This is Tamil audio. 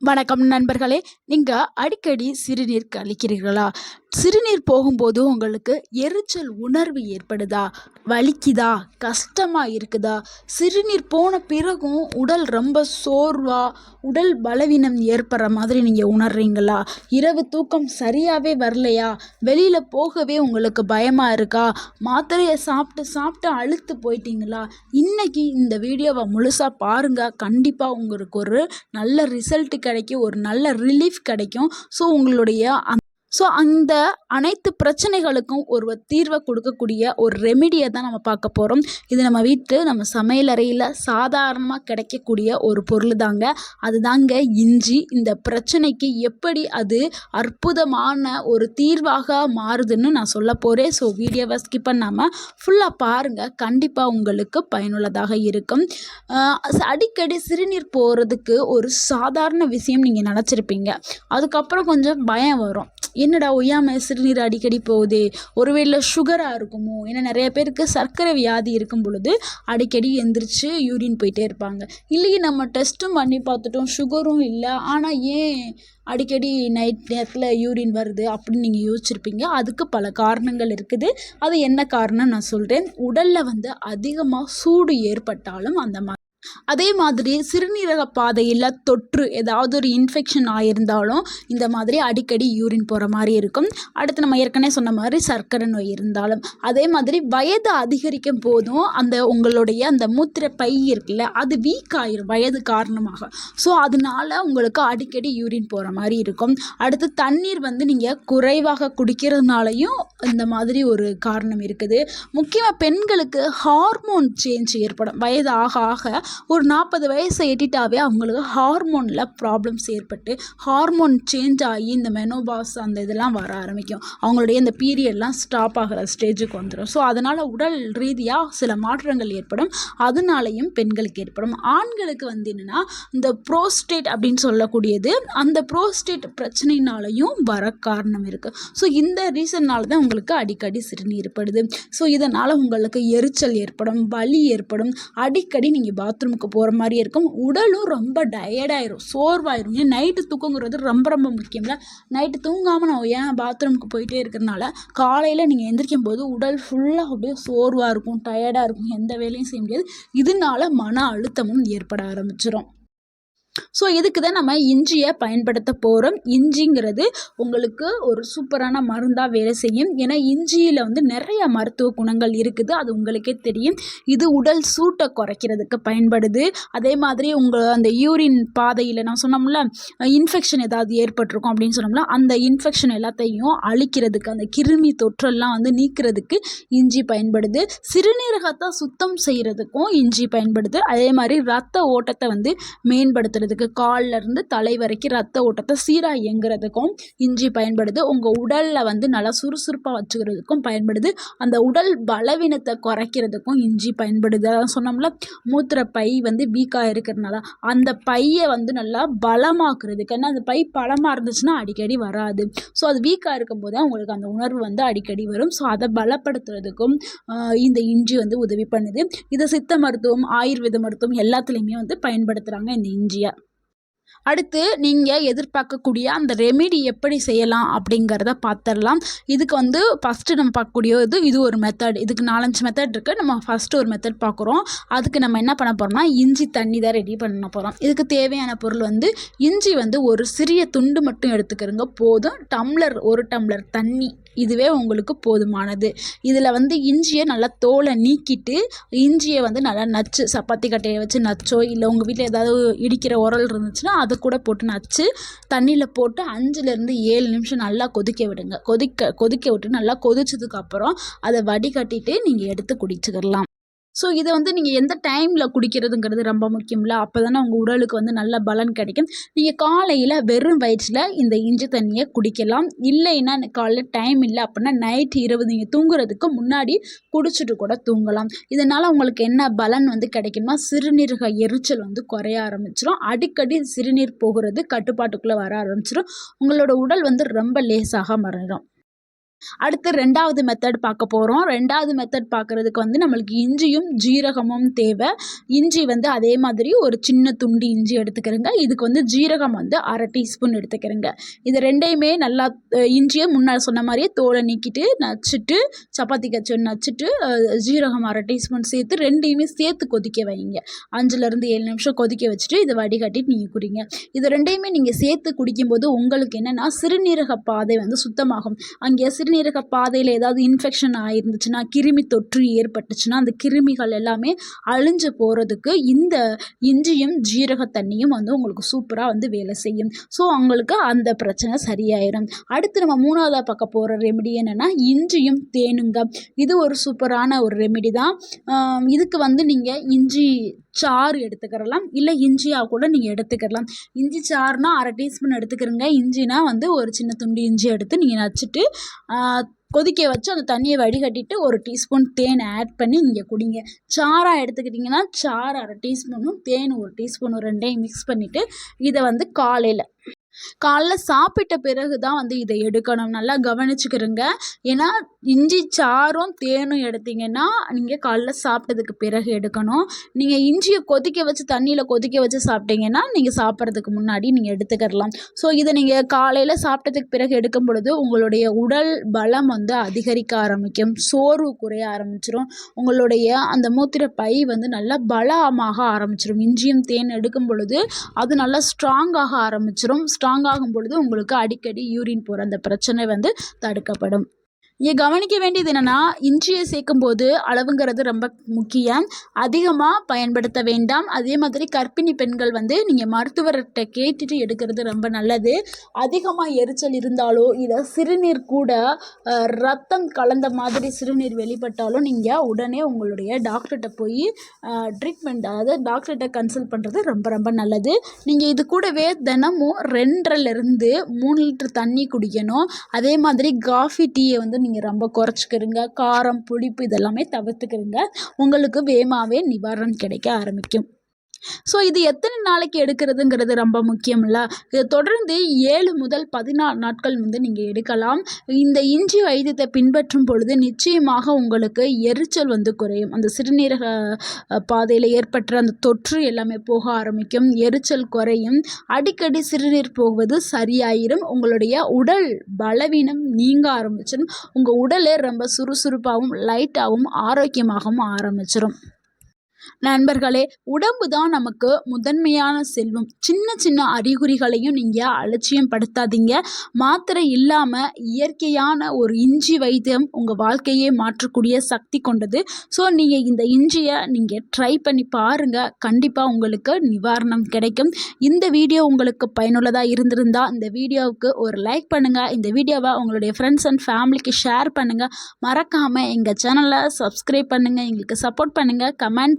வணக்கம் நண்பர்களே. நீங்கள் அடிக்கடி சிறுநீர் கழிக்கிறீர்களா? சிறுநீர் போகும்போது உங்களுக்கு எரிச்சல் உணர்வு ஏற்படுதா? வலிக்குதா? கஷ்டமாக இருக்குதா? சிறுநீர் போன பிறகும் உடல் ரொம்ப சோர்வாக உடல் பலவீனம் ஏற்படுற மாதிரி நீங்கள் உணர்றீங்களா? இரவு தூக்கம் சரியாகவே வரலையா? வெளியில் போகவே உங்களுக்கு பயமாக இருக்கா? மாத்திரையை சாப்பிட்டு சாப்பிட்டு அழுத்து போயிட்டீங்களா? இன்றைக்கி இந்த வீடியோவை முழுசாக பாருங்கள் கண்டிப்பாக உங்களுக்கு ஒரு நல்ல ரிசல்ட்டு கிடைக்கும். ஒரு நல்ல ரிலீஃப் கிடைக்கும். ஸோ உங்களுடைய ஸோ அந்த அனைத்து பிரச்சனைகளுக்கும் ஒரு தீர்வை கொடுக்கக்கூடிய ஒரு ரெமிடியை தான் நம்ம பார்க்க போகிறோம் இது நம்ம வீட்டு நம்ம சமையலறையில் சாதாரணமாக கிடைக்கக்கூடிய ஒரு பொருள் தாங்க அது தாங்க இஞ்சி. இந்த பிரச்சனைக்கு எப்படி அது அற்புதமான ஒரு தீர்வாக மாறுதுன்னு நான் சொல்ல போகிறேன் ஸோ வீடியோவை ஸ்கிப் பண்ணாமல் ஃபுல்லாக பாருங்கள் கண்டிப்பாக உங்களுக்கு பயனுள்ளதாக இருக்கும். அடிக்கடி சிறுநீர் போகிறதுக்கு ஒரு சாதாரண விஷயம் நீங்கள் நினச்சிருப்பீங்க. அதுக்கப்புறம் கொஞ்சம் பயம் வரும். என்னடா ஒய்யாமல் சிறுநீர் அடிக்கடி போகுது? ஒருவேளை சுகராக இருக்குமோ? ஏன்னா நிறைய பேருக்கு சர்க்கரை வியாதி இருக்கும் பொழுது அடிக்கடி எந்திரிச்சு யூரின் போயிட்டே இருப்பாங்க. இல்லையே நம்ம டெஸ்ட்டும் பண்ணி பார்த்துட்டோம். சுகரும் இல்லை. ஆனால் ஏன் அடிக்கடி நைட் நேரத்தில் யூரின் வருது அப்படின்னு நீங்கள் யோசிச்சிருப்பீங்க. அதுக்கு பல காரணங்கள் இருக்குது. அது என்ன காரணம் நான் சொல்கிறேன் உடலில் வந்து அதிகமாக சூடு ஏற்பட்டாலும் அந்த மாதிரி அதே மாதிரி சிறுநீரக பாதையில் தொற்று ஏதாவது ஒரு இன்ஃபெக்ஷன் ஆகியிருந்தாலும் இந்த மாதிரி அடிக்கடி யூரின் போகிற மாதிரி இருக்கும். அடுத்து நம்ம ஏற்கனவே சொன்ன மாதிரி சர்க்கரை நோய் இருந்தாலும் அதே மாதிரி வயது அதிகரிக்கும் போதும் அந்த உங்களுடைய அந்த மூத்திர பை இருக்குல்ல அது வீக் ஆயிரும் வயது காரணமாக. ஸோ அதனால உங்களுக்கு அடிக்கடி யூரின் போகிற மாதிரி இருக்கும். அடுத்து தண்ணீர் வந்து நீங்கள் குறைவாக குடிக்கிறதுனாலையும் இந்த மாதிரி ஒரு காரணம் இருக்குது. முக்கியமாக பெண்களுக்கு ஹார்மோன் சேஞ்ச் ஏற்படும். வயது ஆக ஆக ஒரு நாற்பது வயசை எட்டிட்டாவே அவங்களுக்கு ஹார்மோனில் ப்ராப்ளம்ஸ் ஏற்பட்டு ஹார்மோன் சேஞ்ச் ஆகி இந்த மெனோபாஸ் அந்த இதெல்லாம் வர ஆரம்பிக்கும். அவங்களுடைய இந்த பீரியட்லாம் ஸ்டாப் ஆகிற ஸ்டேஜுக்கு வந்துடும் ஸோ அதனால் உடல் ரீதியாக சில மாற்றங்கள் ஏற்படும். அதனாலையும் பெண்களுக்கு ஏற்படும். ஆண்களுக்கு வந்து என்னென்னா இந்த ப்ரோஸ்டேட் அப்படின்னு சொல்லக்கூடியது அந்த ப்ரோஸ்டேட் பிரச்சனைனாலையும் வர காரணம் இருக்குது ஸோ இந்த ரீசன்னால் தான் உங்களுக்கு அடிக்கடி சிறுநீர் ஏற்படுது ஸோ இதனால் உங்களுக்கு எரிச்சல் ஏற்படும் வலி ஏற்படும். அடிக்கடி நீங்கள் பாத்ரூமுக்கு போகிற மாதிரி இருக்கும். உடலும் ரொம்ப டயர்டாயிரும் சோர்வாயிரும். ஏன் நைட்டு தூக்கங்கிறது ரொம்ப ரொம்ப முக்கியம்ல. நைட்டு தூங்காமல் நான் ஏன் பாத்ரூமுக்கு போயிட்டே இருக்கிறனால காலையில் நீங்கள் எந்திரிக்கும் போது உடல் ஃபுல்லாக அப்படியே சோர்வாக இருக்கும் டயர்டாக இருக்கும். எந்த வேலையும் செய்ய முடியாது. இதனால மன அழுத்தமும் ஏற்பட ஆரம்பிச்சிடும் ஸோ இதுக்கு தான் நம்ம இஞ்சியை பயன்படுத்த போகிறோம் இஞ்சிங்கிறது உங்களுக்கு ஒரு சூப்பரான மருந்தாக வேலை செய்யும். ஏன்னா இஞ்சியில் வந்து நிறைய மருத்துவ குணங்கள் இருக்குது. அது உங்களுக்கே தெரியும். இது உடல் சூட்டை குறைக்கிறதுக்கு பயன்படுது. அதே மாதிரி உங்கள் அந்த யூரின் பாதையில் நான் சொன்னோம்ல இன்ஃபெக்ஷன் ஏதாவது ஏற்பட்டிருக்கும் அப்படின்னு சொன்னோம்ல அந்த இன்ஃபெக்ஷன் எல்லாத்தையும் அழிக்கிறதுக்கு அந்த கிருமி தொற்றெல்லாம் வந்து நீக்கிறதுக்கு இஞ்சி பயன்படுது. சிறுநீரகத்தை சுத்தம் செய்கிறதுக்கும் இஞ்சி பயன்படுது. அதே மாதிரி ரத்த ஓட்டத்தை வந்து மேம்படுத்துறது காலில் இருந்து தலை வரைக்கும் ரத்த ஓட்டத்தை சீராக இயங்குறதுக்கும் இஞ்சி பயன்படுது. உங்கள் உடலில் வந்து நல்லா சுறுசுறுப்பாக வச்சுக்கிறதுக்கும் பயன்படுது. அந்த உடல் பலவீனத்தை குறைக்கிறதுக்கும் இஞ்சி பயன்படுது. அதான் சொன்னோம்ல மூத்திர பை வந்து வீக்காக இருக்கிறதுனால அந்த பையை வந்து நல்லா பலமாக்குறதுக்கு ஏன்னா அந்த பை பலமாக இருந்துச்சுன்னா அடிக்கடி வராது. ஸோ அது வீக்காக இருக்கும் போது உங்களுக்கு அந்த உணர்வு வந்து அடிக்கடி வரும். ஸோ அதை பலப்படுத்துறதுக்கும் இந்த இஞ்சி வந்து உதவி பண்ணுது. இதை சித்த மருத்துவம் ஆயுர்வேத மருத்துவம் எல்லாத்துலேயுமே வந்து பயன்படுத்துகிறாங்க இந்த இஞ்சியை. அடுத்து நீங்கள் எதிர்பார்க்கக்கூடிய அந்த ரெமிடி எப்படி செய்யலாம் அப்படிங்கிறத பார்த்துடலாம் இதுக்கு வந்து ஃபஸ்ட்டு நம்ம பார்க்கக்கூடிய இது இது ஒரு மெத்தட் இதுக்கு நாலஞ்சு மெத்தட் இருக்குது நம்ம ஃபஸ்ட்டு ஒரு மெத்தட் பார்க்குறோம். அதுக்கு நம்ம என்ன பண்ண போகிறோம்னா இஞ்சி தண்ணி தான் ரெடி பண்ண போகிறோம் இதுக்கு தேவையான பொருள் வந்து இஞ்சி வந்து ஒரு சிறிய துண்டு மட்டும் எடுத்துக்கிறோங்க. போதும். டம்ளர் ஒரு டம்ளர் தண்ணி. இதுவே உங்களுக்கு போதுமானது. இதில் வந்து இஞ்சியை நல்லா தோலை நீக்கிட்டு இஞ்சியை வந்து நல்லா நச்சு சப்பாத்தி கட்டையை வச்சு நச்சோ இல்லை உங்கள் வீட்டில் ஏதாவது இடிக்கிற உரல் இருந்துச்சுன்னா அதை கூட போட்டு நச்சு தண்ணியில் போட்டு அஞ்சுலேருந்து ஏழு நிமிஷம் நல்லா கொதிக்க விடுங்க. கொதிக்க கொதிக்க விட்டு நல்லா கொதிச்சதுக்கப்புறம் அதை வடிகட்டிட்டு நீங்கள் எடுத்து குடிச்சுக்கிடலாம் ஸோ இதை வந்து நீங்கள் எந்த டைமில் குடிக்கிறதுங்கிறது ரொம்ப முக்கியம்ல. அப்போ தானே உங்கள் உடலுக்கு வந்து நல்ல பலன் கிடைக்கும். நீங்கள் காலையில் வெறும் வயிற்றில் இந்த இஞ்சி தண்ணியை குடிக்கலாம். இல்லைன்னா காலையில் டைம் இல்லை அப்படின்னா நைட் இரவு நீங்கள் தூங்குறதுக்கு முன்னாடி குடிச்சிட்டு கூட தூங்கலாம். இதனால் உங்களுக்கு என்ன பலன் வந்து கிடைக்குமா சிறுநீரக எரிச்சல் வந்து குறைய ஆரம்பிச்சிடும் அடிக்கடி சிறுநீர் போகிறது கட்டுப்பாட்டுக்குள்ளே வர ஆரம்பிச்சிடும் உங்களோட உடல் வந்து ரொம்ப லேசாக மறைடும் அடுத்து ரெண்டாவது மெத்தட் பார்க்க போகிறோம் ரெண்டாவது மெத்தட் பார்க்குறதுக்கு வந்து நம்மளுக்கு இஞ்சியும் ஜீரகமும் தேவை. இஞ்சி வந்து அதே மாதிரி ஒரு சின்ன துண்டு இஞ்சி எடுத்துக்கிறேங்க. இதுக்கு வந்து ஜீரகம் வந்து அரை டீஸ்பூன் எடுத்துக்கிறேங்க. இது ரெண்டையுமே நல்லா இஞ்சியை முன்னால் சொன்ன மாதிரியே தோலை நீக்கிட்டு நச்சுட்டு சப்பாத்தி கச்சு நச்சுட்டு ஜீரகம் அரை டீஸ்பூன் சேர்த்து ரெண்டையுமே சேர்த்து கொதிக்க வைங்க. அஞ்சுலேருந்து ஏழு நிமிஷம் கொதிக்க வச்சுட்டு இதை வடிகட்டிட்டு நீங்கள் குடிங்க இது ரெண்டையுமே நீங்கள் சேர்த்து குடிக்கும்போது உங்களுக்கு என்னென்னா சிறுநீரக பாதை வந்து சுத்தமாகும். அங்கே சிறுநீரக பாதையில் ஏதாவது இன்ஃபெக்ஷன் ஆயிருந்துச்சுன்னா கிருமி தொற்று ஏற்பட்டுச்சுன்னா அந்த கிருமிகள் எல்லாமே அழிஞ்சு போகிறதுக்கு இந்த இஞ்சியும் ஜீரக தண்ணியும் வந்து உங்களுக்கு சூப்பராக வந்து வேலை செய்யும். ஸோ உங்களுக்கு அந்த பிரச்சனை சரியாயிடும் அடுத்து நம்ம மூணாவதாக பார்க்க போகிற ரெமெடி என்னென்னா இஞ்சியும் தேனுங்க. இது ஒரு சூப்பரான ஒரு ரெமெடி தான். இதுக்கு வந்து நீங்கள் இஞ்சி சாறு எடுத்துக்கிறலாம். இல்லை இஞ்சியாக கூட நீங்கள் எடுத்துக்கிறலாம் இஞ்சி சாறுனா அரை டீஸ்பூன் எடுத்துக்கிறங்க. இஞ்சினா வந்து ஒரு சின்ன துண்டு இஞ்சி எடுத்து நீங்கள் நச்சுட்டு கொதிக்க வச்சு அந்த தண்ணியை வடிகட்டிட்டு ஒரு டீஸ்பூன் தேன் ஆட் பண்ணி நீங்கள் குடிங்க. சாராக எடுத்துக்கிட்டிங்கன்னா சாறு அரை டீஸ்பூனும் தேன் ஒரு டீஸ்பூனும் ரெண்டையும் மிக்ஸ் பண்ணிவிட்டு இதை வந்து காலையில் காலைல சாப்பிட்ட பிறகு தான் வந்து இதை எடுக்கணும். நல்லா கவனிச்சுக்கிறங்க. ஏன்னா இஞ்சி சாறும் தேனும் எடுத்தீங்கன்னா நீங்கள் காலைல சாப்பிட்டதுக்கு பிறகு எடுக்கணும். நீங்கள் இஞ்சியை கொதிக்க வச்சு தண்ணியில் கொதிக்க வச்சு சாப்பிட்டீங்கன்னா நீங்கள் சாப்பிட்றதுக்கு முன்னாடி நீங்கள் எடுத்துக்கிடலாம் ஸோ இதை நீங்கள் காலையில் சாப்பிட்டதுக்கு பிறகு எடுக்கும் பொழுது உங்களுடைய உடல் பலம் வந்து அதிகரிக்க ஆரம்பிக்கும். சோர்வு குறைய ஆரம்பிச்சிடும் உங்களுடைய அந்த மூத்திர பை வந்து நல்லா பலமாக ஆரம்பிச்சிடும் இஞ்சியும் தேன் எடுக்கும் பொழுது அது நல்லா ஸ்ட்ராங்காக ஆரம்பிச்சிரும். ஸ்ட்ராங் ஆகும் பொழுது உங்களுக்கு அடிக்கடி யூரின் போகிற அந்த பிரச்சனை வந்து தடுக்கப்படும். இங்கே கவனிக்க வேண்டியது என்னென்னா இஞ்சியை சேர்க்கும்போது அளவுங்கிறது ரொம்ப முக்கியம். அதிகமாக பயன்படுத்த வேண்டாம். அதே மாதிரி கர்ப்பிணி பெண்கள் வந்து நீங்கள் மருத்துவர்கிட்ட கேட்டுட்டு எடுக்கிறது ரொம்ப நல்லது. அதிகமாக எரிச்சல் இருந்தாலோ இல்லை சிறுநீர் கூட ரத்தம் கலந்த மாதிரி சிறுநீர் வெளிப்பட்டாலும் நீங்கள் உடனே உங்களுடைய டாக்டர்கிட்ட போய் ட்ரீட்மெண்ட் அதாவது டாக்டர்கிட்ட கன்சல்ட் பண்ணுறது ரொம்ப ரொம்ப நல்லது. நீங்கள் இது கூடவே தினமும் ரெண்டரிலிருந்து மூணு லிட்டர் தண்ணி குடிக்கணும். அதே மாதிரி காஃபி டீயை வந்து நீங்கள் ரொம்ப குறைச்சிக்கிறீங்க. காரம் புளிப்பு இதெல்லாமே தவிர்த்துக்கிறீங்க. உங்களுக்கு வேகமாகவே நிவாரணம் கிடைக்க ஆரம்பிக்கும். ஸோ இது எத்தனை நாளைக்கு எடுக்கிறதுங்கிறது ரொம்ப முக்கியம்ல. இது தொடர்ந்து ஏழு முதல் பதினாறு நாட்கள் வந்து நீங்கள் எடுக்கலாம். இந்த இஞ்சி வைத்தியத்தை பின்பற்றும் பொழுது நிச்சயமாக உங்களுக்கு எரிச்சல் வந்து குறையும். அந்த சிறுநீரக பாதையில் ஏற்பட்ட அந்த தொற்று எல்லாமே போக ஆரம்பிக்கும். எரிச்சல் குறையும். அடிக்கடி சிறுநீர் போவது சரியாயிரும். உங்களுடைய உடல் பலவீனம் நீங்க ஆரம்பிச்சிடும் உங்கள் உடலே ரொம்ப சுறுசுறுப்பாகவும் லைட்டாகவும் ஆரோக்கியமாகவும் ஆரம்பிச்சிடும் நண்பர்களே உடம்பு தான் நமக்கு முதன்மையான செல்வம். சின்ன சின்ன அறிகுறிகளையும் நீங்கள் அலட்சியம் படுத்தாதீங்க மாத்திரை இல்லாமல் இயற்கையான ஒரு இஞ்சி வைத்தியம் உங்கள் வாழ்க்கையே மாற்றக்கூடிய சக்தி கொண்டது. ஸோ நீங்கள் இந்த இஞ்சியை நீங்கள் ட்ரை பண்ணி பாருங்கள் கண்டிப்பாக உங்களுக்கு நிவாரணம் கிடைக்கும். இந்த வீடியோ உங்களுக்கு பயனுள்ளதாக இருந்திருந்தால் இந்த வீடியோவுக்கு ஒரு லைக் பண்ணுங்கள் இந்த வீடியோவை உங்களுடைய ஃப்ரெண்ட்ஸ் அண்ட் ஃபேமிலிக்கு ஷேர் பண்ணுங்கள் மறக்காமல் எங்கள் சேனலை சப்ஸ்கிரைப் பண்ணுங்கள் எங்களுக்கு சப்போர்ட் பண்ணுங்கள் கமெண்ட்